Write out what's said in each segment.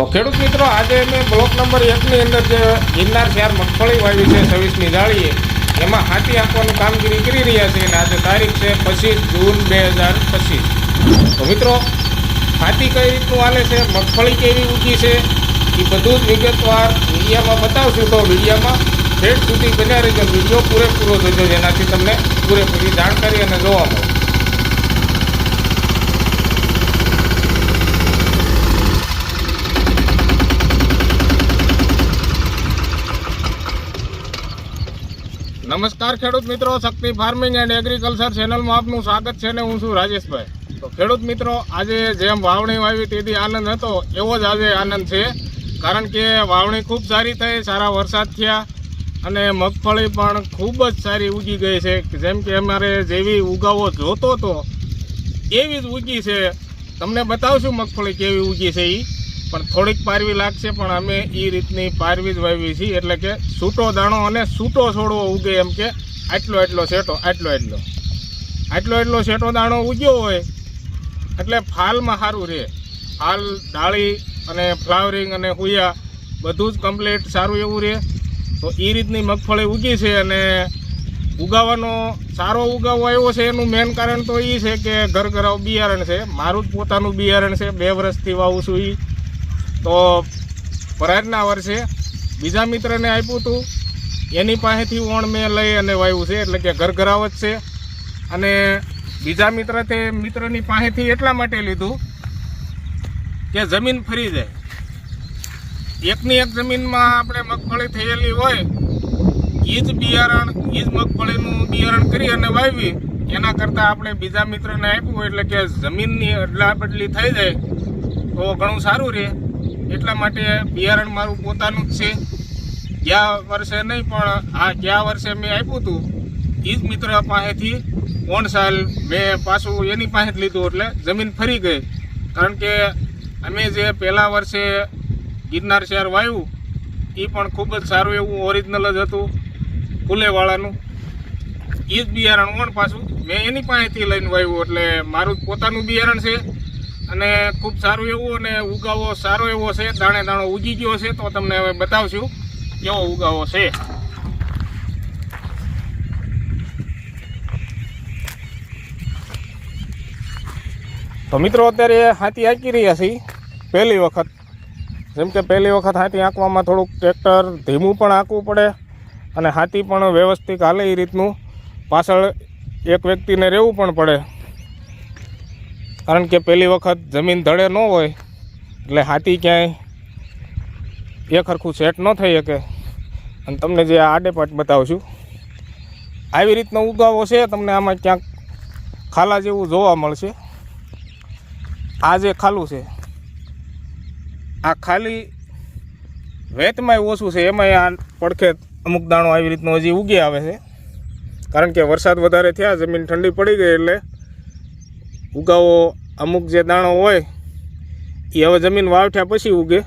તો ખેડૂત મિત્રો, આજે મેં બ્લોક નંબર એકની અંદર જે ગિરનાર શહેર મગફળી વાવી છે છવ્વીસની જાળીએ એમાં હાથી આપવાનું કામગીરી કરી રહ્યા છે અને આજે તારીખ છે પચીસ જૂન બે હજાર પચીસ. તો મિત્રો, હાથી કઈ રીતનું હાલે છે, મગફળી કેવી ઊંચી છે, એ બધું જ વિગતવાર વિડીયામાં બતાવશું. તો વિડીયામાં ઠેઠ સુધી બન્યા રહેજો, વીડિયો પૂરેપૂરો જોજો, જેનાથી તમને પૂરેપૂરી જાણકારી અને જોવા મળે. નમસ્કાર ખેડૂત મિત્રો, શક્તિ ફાર્મિંગ એન્ડ એગ્રીકલ્ચર ચેનલમાં આપનું સ્વાગત છે ને હું છું રાજેશભાઈ. તો ખેડૂત મિત્રો, આજે જેમ વાવણી વાવી તેથી આનંદ હતો, એવો જ આજે આનંદ છે. કારણ કે વાવણી ખૂબ સારી થઈ, સારા વરસાદ થયા અને મગફળી પણ ખૂબ જ સારી ઉગી ગઈ છે. જેમ કે અમારે જેવી ઉગાવો જોતો હતો એવી જ ઉગી છે. તમને બતાવશું મગફળી કેવી ઉગી છે એ પણ થોડીક પારવી લાગશે, પણ અમે એ રીતની પારવી જ વાવી છીએ. એટલે કે સૂટો દાણો અને સૂટો છોડવો ઉગે એમ કે આટલો એટલો સેટો આટલો એટલો આટલો એટલો સેટો દાણો ઉગ્યો હોય, એટલે ફાલમાં સારું રહે. ફાલ, ડાળી અને ફ્લાવરિંગ અને હુયા બધું જ કમ્પ્લીટ સારું એવું રહે. તો એ રીતની મગફળી ઉગી છે અને ઉગાવાનો સારો ઉગાવો આવ્યો છે, એનું મેન કારણ તો એ છે કે ઘરઘરાવ બિયારણ છે. મારું જ પોતાનું બિયારણ છે, બે વર્ષથી વાવું છું એ તો પરાજના વર્ષે બીજા મિત્રને આપ્યું હતું. એની પાસેથી ઓણ મેં લઈ અને વાવ્યું છે, એટલે કે ઘરઘરાવત છે. અને બીજા મિત્ર તે મિત્રની પાસેથી એટલા માટે લીધું કે જમીન ફરી જાય. એકની એક જમીનમાં આપણે મગફળી થયેલી હોય એ જ બિયારણ એ જ મગફળીનું બિયારણ કરી અને વાવી એના કરતાં આપણે બીજા મિત્રને આપ્યું એટલે કે જમીનની અદલા બદલી થઈ જાય, તો ઘણું સારું રહે. એટલા માટે બિયારણ મારું પોતાનું જ છે. ગયા વર્ષે નહીં, પણ આ ગયા વર્ષે મેં આપ્યું હતું. એ જ મિત્ર પાસેથી ઓણ સાલ મેં પાછું એની પાસે જ લીધું, એટલે જમીન ફરી ગઈ. કારણ કે અમે જે પહેલા વર્ષે ગિરનાર શહેર વાવ્યું એ પણ ખૂબ જ સારું એવું ઓરિજિનલ જ હતું, ફૂલેવાળાનું. એ જ બિયારણ ઓણ પાછું મેં એની પાસેથી લઈને વાવ્યું એટલે મારું પોતાનું બિયારણ છે. અને ખૂબ સારું એવું અને ઉગાવો સારો એવો છે, દાણે દાણો ઉગી ગયો છે, તો તમને હવે બતાવશું કેવો ઉગાવો છે. તો મિત્રો અત્યારે હાથી આંકી રહ્યા છીએ, પહેલી વખત. જેમ કે પહેલી વખત હાથી આંકવામાં થોડુંક ટ્રેક્ટર ધીમું પણ આંકવું પડે અને હાથી પણ વ્યવસ્થિત હાલે એ રીતનું. પાછળ એક વ્યક્તિને રહેવું પણ પડે. કારણ કે પહેલી વખત જમીન ધડે ન હોય, એટલે હાથી ક્યાંય એક હરખું સેટ ન થઈ શકે. અને તમને જે આડે પાટ બતાવશું, આવી રીતનો ઉગાવો છે, તમને આમાં ક્યાંક ખાલા જેવું જોવા મળશે. આ જે ખાલું છે, આ ખાલી વેતમાંય ઓછું છે, એમાંય આ પડખે અમુક દાણો આવી રીતનો હજી ઉગી આવે છે. કારણ કે વરસાદ વધારે થયા, જમીન ઠંડી પડી ગઈ એટલે ઉગાવો અમુક જે દાણો હોય, એ હવે જમીન વાવઠ્યા પછી ઉગે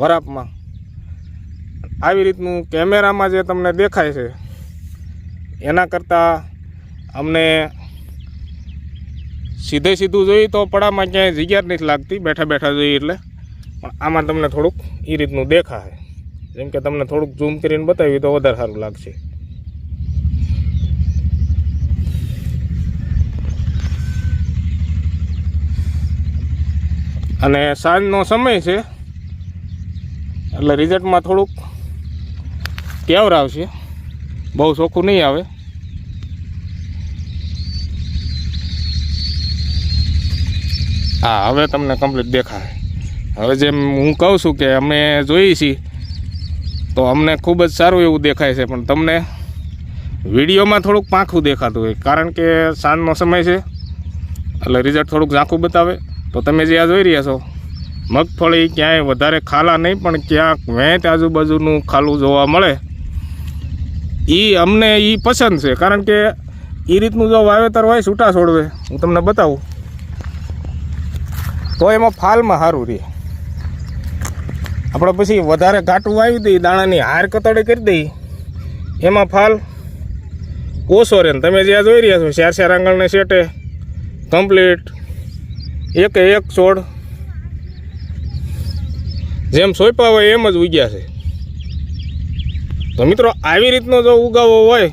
વરાપમાં. આવી રીતનું કેમેરામાં જે તમને દેખાય છે, એના કરતાં અમને સીધે સીધું જોઈએ તો પડામાં ક્યાંય જગ્યા જ નથી લાગતી, બેઠા બેઠા જોઈએ એટલે. પણ આમાં તમને થોડુંક એ રીતનું દેખાય જેમ કે તમને થોડુંક ઝૂમ કરીને બતાવ્યું તો વધારે સારું લાગશે. અને સાંજનો સમય છે, એટલે રિઝલ્ટમાં થોડુંક કેવર આવશે. બહુ ચોખ્ખું નહીં આવે. હા, હવે તમને કમ્પ્લીટ દેખાય હવે જેમ હું કહું છું કે અમે જોઈએ છીએ, તો અમને ખૂબ જ સારું એવું દેખાય છે. પણ તમને વિડીયોમાં થોડુંક પાંખું દેખાતું હોય, કારણ કે સાંજનો સમય છે, એટલે રિઝલ્ટ થોડુંક ઝાંખું બતાવે. તો તમે જે આ જોઈ રહ્યા છો, મગફળી ક્યાંય વધારે ખાલા નહીં, પણ ક્યાંક વેંત આજુબાજુનું ખાલું જોવા મળે. એ અમને એ પસંદ છે, કારણ કે એ રીતનું જો વાવેતર હોય છૂટા છોડવે, હું તમને બતાવું. તો એમાં ફાલમાં સારું રહે. આપણે પછી વધારે ઘાટું વાવી દઈએ, દાણાની હાર કતડે કરી દઈએ, એમાં ફાલ ઓછો રહે. તમે જ્યાં જોઈ રહ્યા છો ચાર ચાર આંગણને સેટે કમ્પ્લીટ એકે, એક છોડ જેમ સોંપ્યા હોય એમ જ ઉગ્યા છે. તો મિત્રો, આવી રીતનો જો ઉગાવો હોય,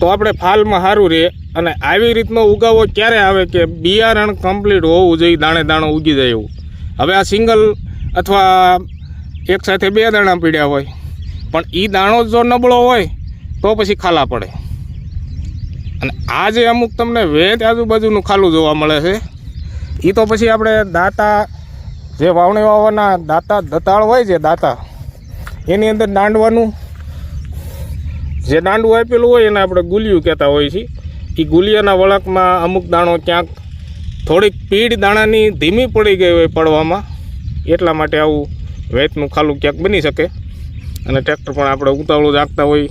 તો આપણે ફાલમાં સારું રહે. અને આવી રીતનો ઉગાવો ક્યારે આવે કે બિયારણ કમ્પ્લીટ હોવું જોઈએ, દાણે દાણો ઉગી જાય એવું. હવે આ સિંગલ અથવા એક સાથે બે દાણા પીડ્યા હોય, પણ એ દાણો જો નબળો હોય, તો પછી ખાલા પડે. અને આ જે અમુક તમને વેચ આજુબાજુનું ખાલું જોવા મળે છે. એ તો પછી આપણે દાતા, જે વાવણી વાવવાના દાતા દતાળ હોય છે, દાતા, એની અંદર દાંડવાનું, જે દાંડવું આપેલું હોય એને આપણે ગુલિયું કહેતા હોઈએ છીએ. એ ગુલિયાના વળકમાં અમુક દાણો ક્યાંક થોડીક પીડ દાણાની ધીમી પડી ગઈ હોય પડવામાં, એટલા માટે આવું વેતનું ખાલું ક્યાંક બની શકે. અને ટ્રેક્ટર પણ આપણે ઉતાવળું રાખતા હોય.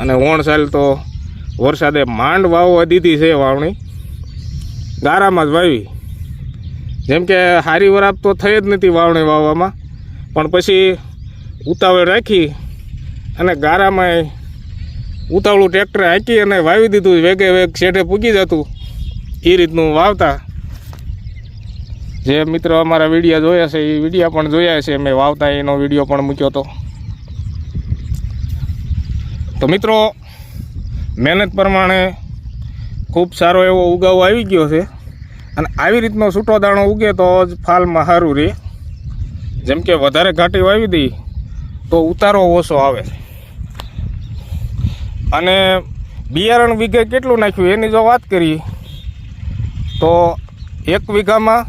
અને વણ સાલ તો વરસાદે માંડ વાવવા દીધી છે વાવણી. ગારામાં જ વાવી. જેમ કે હારી વરાપ તો થઈ જ નથી વાવણી વાવવામાં, પણ પછી ઉતાવળ રાખી અને ગારામાં ઉતાવળું ટ્રેક્ટર હાંકી અને વાવી દીધું, વેગે વેગ શેઠે પૂગી જતું, એ રીતનું વાવતા. જે મિત્રો અમારા વીડિયો જોયા છે, એ વીડિયો પણ જોયા છે, મેં વાવતા એનો વીડિયો પણ મૂક્યો હતો તો મિત્રો, મહેનત પ્રમાણે ખૂબ સારો એવો ઉગાવો આવી ગયો છે. અને આવી રીતનો છૂટો દાણો ઉગે તો જ ફાલમાં સારું રહે જેમ કે વધારે ઘાટી વાવી દઈ તો ઉતારો ઓછો આવે. અને બિયારણ વીઘે કેટલું નાખ્યું એની જો વાત કરીએ તો એક વીઘામાં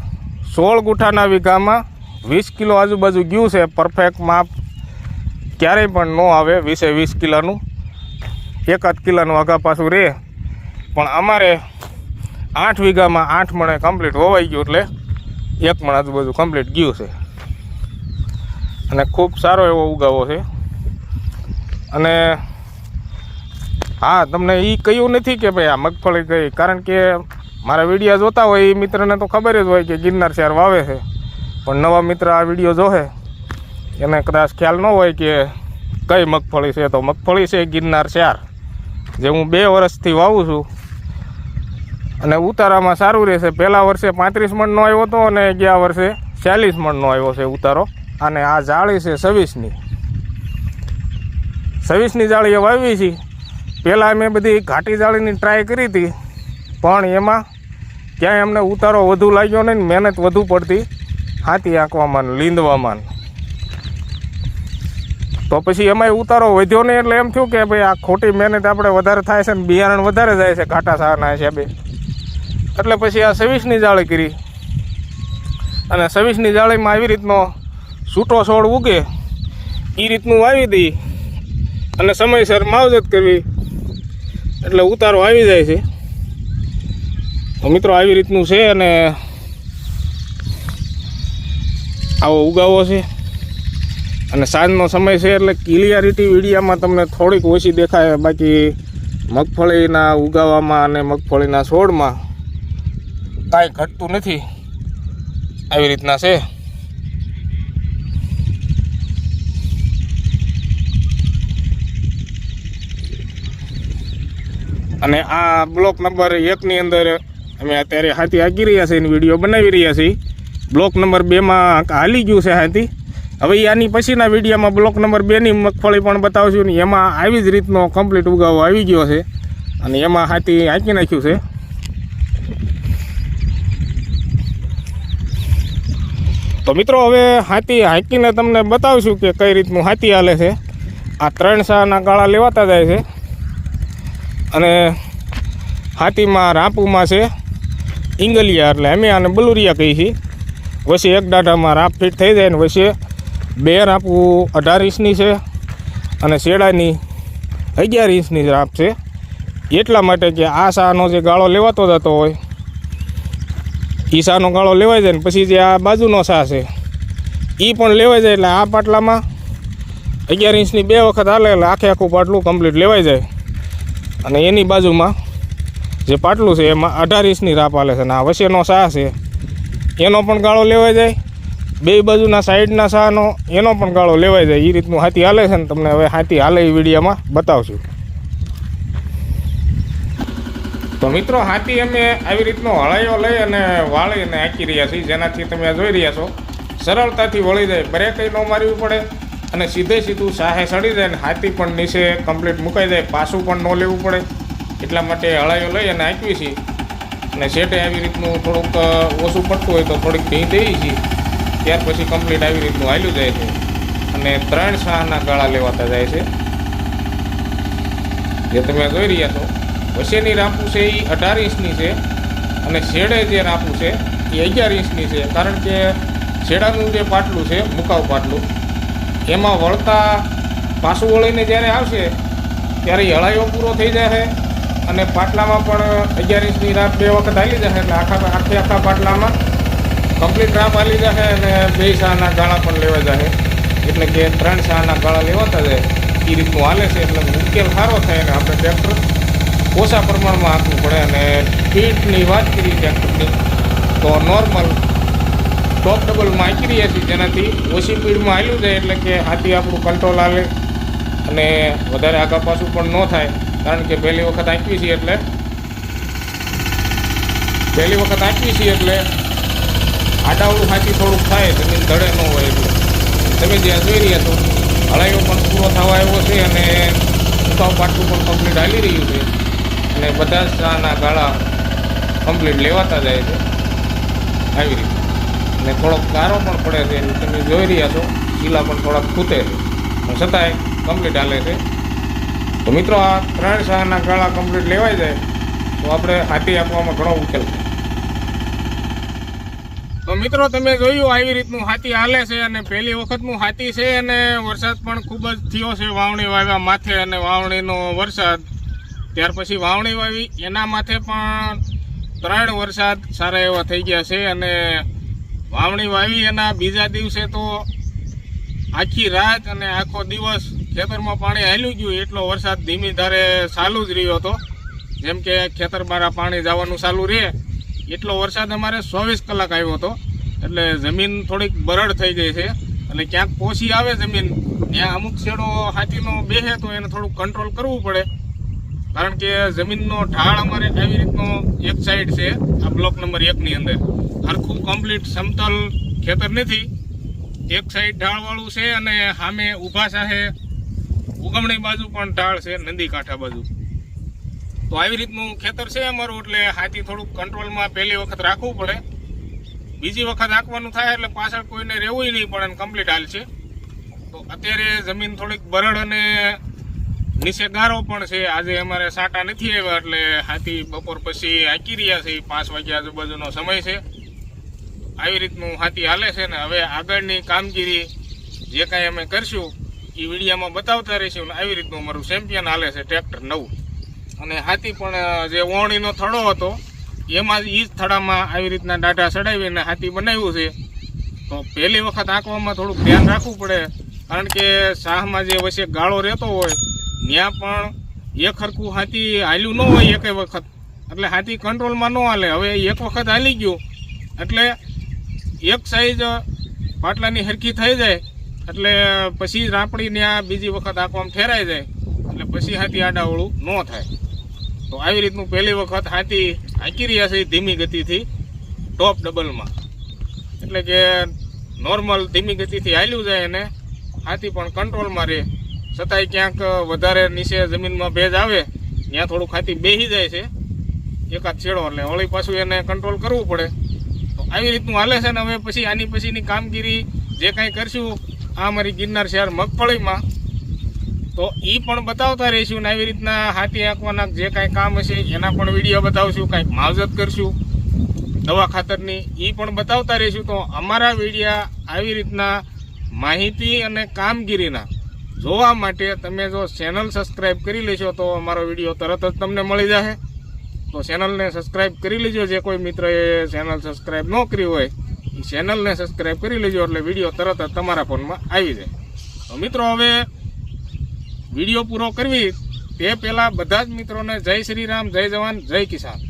સોળ ગુઠાના વીઘામાં વીસ કિલો આજુબાજુ ગયું છે. પરફેક્ટ માપ ક્યારેય પણ ન આવે, વીસે વીસ કિલોનું. એકાદ કિલોનું આગા પાછું રહે પણ અમારે આઠ વીઘામાં આઠ મણે કમ્પ્લીટ હોવાઈ ગયું એટલે એક મણ આજુબાજુ કમ્પ્લીટ ગયું છે. અને ખૂબ સારો એવો ઉગાવો છે. અને હા, તમને એ કહ્યું નથી કે ભાઈ આ મગફળી ગઈ કારણ કે મારા વીડિયો જોતા હોય એ મિત્રને તો ખબર જ હોય કે ગિરનાર શહેર વાવે છે. પણ નવા મિત્ર આ વીડિયો જોહે, એને કદાચ ખ્યાલ ન હોય કે કઈ મગફળી છે. તો મગફળી છે ગિરનાર ચાર જે હું બે વર્ષથી વાવું છું. અને ઉતારામાં સારું રહેશે. પહેલા વર્ષે પાંત્રીસ મણનો આવ્યો હતો અને ગયા વર્ષે ચાલીસ મણનો આવ્યો છે ઉતારો. અને આ જાળી છે છવ્વીસની. છવ્વીસની જાળીએ વાવી છે. પહેલાં મેં બધી ઘાટી જાળીની ટ્રાય કરી હતી, પણ એમાં ક્યાંય અમને ઉતારો વધુ લાગ્યો નહીં મહેનત વધુ પડતી. હાથી આંકવામાં લીંદવામાં તો પછી એમાંય ઉતારો વધ્યો નહીં એટલે એમ થયું કે ભાઈ આ ખોટી મહેનત આપણે વધારે થાય છે ને બિયારણ વધારે જાય છે ઘાટા સારના હિસાબે. એટલે પછી આ છવ્વીસની જાળી કરી. અને સવીસની જાળીમાં આવી રીતનો છૂટો છોડ ઉગે. એ રીતનું વાવી દઈ અને સમયસર માવજત કરવી. એટલે ઉતારો આવી જાય છે. મિત્રો આવી રીતનું છે અને આવો ઉગાવો છે. અને સાંજનો સમય છે એટલે ક્લિયરિટી વિડીયામાં તમને થોડીક ઓછી દેખાય. બાકી મગફળીના ઉગાવામાં અને મગફળીના છોડમાં કાંઈ ઘટતું નથી. આવી રીતના છે. અને આ બ્લોક નંબર એકની અંદર અમે અત્યારે હાથી આગી રહ્યા છીએ એની વીડિયો બનાવી રહ્યા છીએ. બ્લોક નંબર બેમાં હાલી ગયું છે હાથી? હવે આની પછીના વિડીયોમાં બ્લોક નંબર બેની મગફળી પણ બતાવશું ને એમાં આવી જ રીતનો કમ્પ્લીટ ઉગાવો આવી ગયો છે. અને એમાં હાથી હાંકી નાખ્યું છે. તો મિત્રો, હવે હાથી હાંકીને તમને બતાવશું કે કઈ રીતનું હાથી હાલે છે. આ ત્રણ શાહના ગાળા લેવાતા જાય છે. અને હાથીમાં રાપુમાં છે ઇંગલિયા, એટલે અમે આને બલુરિયા કહી છીએ. વચ્ચે એક દાઢામાં રાપ ફિટ થઈ જાય ને વચ્ચે બે રાપુ અઢાર ઇંચની છે અને શેડાની અગિયાર ઇંચની રાપ છે. એટલા માટે કે આ શાહનો જે ગાળો લેવાતો જતો હોય એ સાનો ગાળો લેવાઈ જાય ને પછી જે આ બાજુનો સા છે એ પણ લેવાઈ જાય એટલે આ પાટલામાં અગિયાર ઇંચની બે વખત હાલે એટલે આખે આખું પાટલું કમ્પ્લીટ લેવાઈ જાય. અને એની બાજુમાં જે પાટલું છે એમાં અઢાર ઇંચની રાપ હાલે છે અને આ વચ્ચેનો સા છે, એનો પણ ગાળો લેવાઈ જાય. બે બાજુના સાઈડના સાનો એનો પણ ગાળો લેવાઈ જાય. એ રીતનું હાથી હાલે છે ને તમને હવે હાથી હાલે એ વિડીયોમાં બતાવશું. તો મિત્રો, હાથી અમે આવી રીતનો હળાઈઓ લઈ અને વાળી અને હાંકી રહ્યા છીએ, જેનાથી તમે જોઈ રહ્યા છો. સરળતાથી વળી જાય બ્રેકય ન મારવી પડે, અને સીધે સીધું સાહે સડી જાય અને હાથી પણ નીચે કમ્પ્લીટ મુકાઈ જાય, પાછું પણ ન લેવું પડે. એટલા માટે હળાઈઓ લઈ અને આંકવી છીએ. અને છેટે આવી રીતનું થોડુંક ઓછું પડતું હોય તો થોડીક ભીં દઈએ છીએ ત્યાર પછી કમ્પ્લીટ આવી રીતનું હાલ્યું જાય છે. અને ત્રણ શાહના ગાળા લેવાતા જાય છે. જે તમે જોઈ રહ્યા છો વચ્ચેની રાંપુ છે એ અઢાર ઇંચની છે અને શેડે જે રાંપુ છે એ અગિયાર ઇંચની છે. કારણ કે શેડાનું જે પાટલું છે, મુકાવ પાટલું, એમાં વળતા પાછું વળીને જ્યારે આવશે, ત્યારે હળાઈઓ પૂરો થઈ જશે અને પાટલામાં પણ અગિયાર ઇંચની રાત બે વખત હાલી જશે એટલે આખા આખે આખા પાટલામાં કમ્પ્લીટ રાપ હાલી જશે અને બે શાહના ગાળા પણ લેવા જશે એટલે કે ત્રણ શાહના ગાળા લેવાતા જાય. એ રીતનું હાલે છે એટલે ઉકેલ સારો થાય અને આપણે ટ્રેક્ટર ઓછા પ્રમાણમાં આપવું પડે અને ફીટની વાત કરી ટ્રેક્ટરની તો નોર્મલ ટોપ ડબલમાં આંકી રહ્યા છીએ જેનાથી ઓછી સ્પીડમાં હાલ્યું જાય એટલે કે હાથી આપણું કંટ્રોલ હાલે અને વધારે આગા પાછું પણ ન થાય. કારણ કે પહેલી વખત હાંકવી છીએ એટલે પહેલી વખત હાંકવી છીએ એટલે આડાવડું હાથી થોડુંક થાય, જમીન ધડે ન હોય એટલે. તમે જ્યાં જોઈ રહ્યા છો, હળાઈઓ પણ પૂરો થવા આવ્યો છે અને ઉકાવ પાટલું પણ કમ્પ્લીટ હાલી રહ્યું છે. અને બધા જ ગાળા કમ્પ્લીટ લેવાતા જાય છે. આવી રીતે. અને થોડોક ગારો પણ પડે છે. તમે જોઈ રહ્યા છો. શીલા પણ થોડાક ખૂતે છે. પણ છતાંય કમ્પ્લીટ હાલે છે. તો મિત્રો, આ ત્રણ શાહના ગાળા કમ્પ્લીટ લેવાઈ જાય. તો આપણે હાથી આપવામાં ઘણો ઉકેલ થાય. તો મિત્રો, તમે જોયું આવી રીતનું હાથી હાલે છે અને પહેલી વખતનું હાથી છે અને વરસાદ પણ ખૂબ જ થયો છે. વાવણી વાવ્યા માથે અને વાવણીનો વરસાદ ત્યાર પછી વાવણી વાવી. એના માથે પણ ત્રણ વરસાદ સારા એવા થઈ ગયા છે અને વાવણી વાવી એના બીજા દિવસે તો આખી રાત અને આખો દિવસ ખેતરમાં પાણી હાલ્યું ગયું એટલો વરસાદ ધીમી ધારે ચાલુ જ રહ્યો હતો. જેમ કે ખેતર બારા પાણી જવાનું ચાલુ રહે. એટલો વરસાદ અમારે ચોવીસ કલાક આવ્યો હતો. એટલે જમીન થોડીક બરડ થઈ ગઈ છે. એટલે ક્યાંક પોસી આવે જમીન. ત્યાં અમુક છેડો હાથીનો બેહે તો એને થોડુંક કંટ્રોલ કરવું પડે. કારણ કે જમીનનો ઢાળ અમારે આવી રીતનો એક સાઈડ છે, આ બ્લોક નંબર એકની અંદર. હરખું કમ્પ્લીટ સમતલ ખેતર નથી. એક સાઈડ ઢાળવાળું છે અને સામે ઊભા સાહે ઉગમણી બાજુ પણ ઢાળ છે નદી કાંઠા બાજુ. તો આવી રીતનું ખેતર છે અમારું, એટલે હાથી થોડુંક કંટ્રોલમાં પહેલી વખત રાખવું પડે. બીજી વખત હાંકવાનું થાય એટલે પાછળ કોઈને રહેવું નહીં પડે કમ્પ્લીટ હાલ છે. તો અત્યારે જમીન થોડીક બરડ અને નીચે પણ છે. આજે અમારે સાટા નથી આવ્યા, એટલે હાથી બપોર પછી આંકી રહ્યા છે. પાંચ વાગ્યા આજુબાજુનો સમય છે. આવી રીતનું હાથી હાલે છે ને હવે આગળની કામગીરી જે કાંઈ અમે કરશું, એ વિડીયામાં બતાવતા રહીશું આવી રીતનું અમારું ચેમ્પિયન હાલે છે ટ્રેક્ટર નવું. અને હાથી પણ જે ઓણીનો થડો હતો, એમાં એ જ થડામાં આવી રીતના ડાઢા ચડાવીને હાથી બનાવ્યું છે. તો પહેલી વખત આંકવામાં થોડુંક ધ્યાન રાખવું પડે, કારણ કે શાહમાં જે વચ્ચે ગાળો રહેતો હોય ત્યાં પણ એક હરખું હાથી હાલ્યું ન હોય એકે વખત. એટલે હાથી કંટ્રોલમાં ન હાલે. હવે એક વખત હાલી ગયું. એટલે એક સાઈઝ પાટલાની હરખી થઈ જાય. એટલે પછી રાપડી ત્યાં બીજી વખત આંખવામાં ઠેરાઈ જાય. એટલે પછી હાથી આડાવળું ન થાય. તો આવી રીતનું પહેલી વખત હાથી હાંકી રહ્યા છે ધીમી ગતિથી ટોપ ડબલમાં એટલે કે નોર્મલ ધીમી ગતિથી હાલ્યું જાય અને હાથી પણ કંટ્રોલમાં રહે. છતાંય ક્યાંક વધારે નીચે જમીનમાં ભેજ આવે, ત્યાં થોડું ખાતી બેસી જાય છે. એકાદ છેડો એટલે વળી પાછું એને કંટ્રોલ કરવું પડે. તો આવી રીતનું હાલે છે ને હવે પછી આની પછીની કામગીરી જે કાંઈ કરશું, આ અમારી ગિરનાર શહેર મગફળીમાં. તો એ પણ બતાવતા રહીશું ને આવી રીતના હાથી આંકવાના જે કાંઈ કામ હશે, એના પણ વીડિયો બતાવશું, કાંઈક માવજત કરશું. દવા ખાતરની એ પણ બતાવતા રહીશું. તો અમારા વિડીયા આવી રીતના માહિતી અને કામગીરીના જોવા માટે તમે જો ચેનલ સબસ્ક્રાઈબ કરી લેશો તો અમારો વીડિયો તરત જ તમને મળી જશે તો ચેનલને સબસ્ક્રાઈબ કરી લેજો. જે કોઈ મિત્રએ ચેનલ સબસ્ક્રાઈબ ન કરી હોય, એ ચેનલને સબસ્ક્રાઈબ કરી લેજો એટલે વીડિયો તરત જ તમારા ફોનમાં આવી જાય. તો મિત્રો હવે વીડિયો પૂરો કરવી. તે પહેલાં બધા જ મિત્રોને જય શ્રી રામ, જય જવાન, જય કિસાન.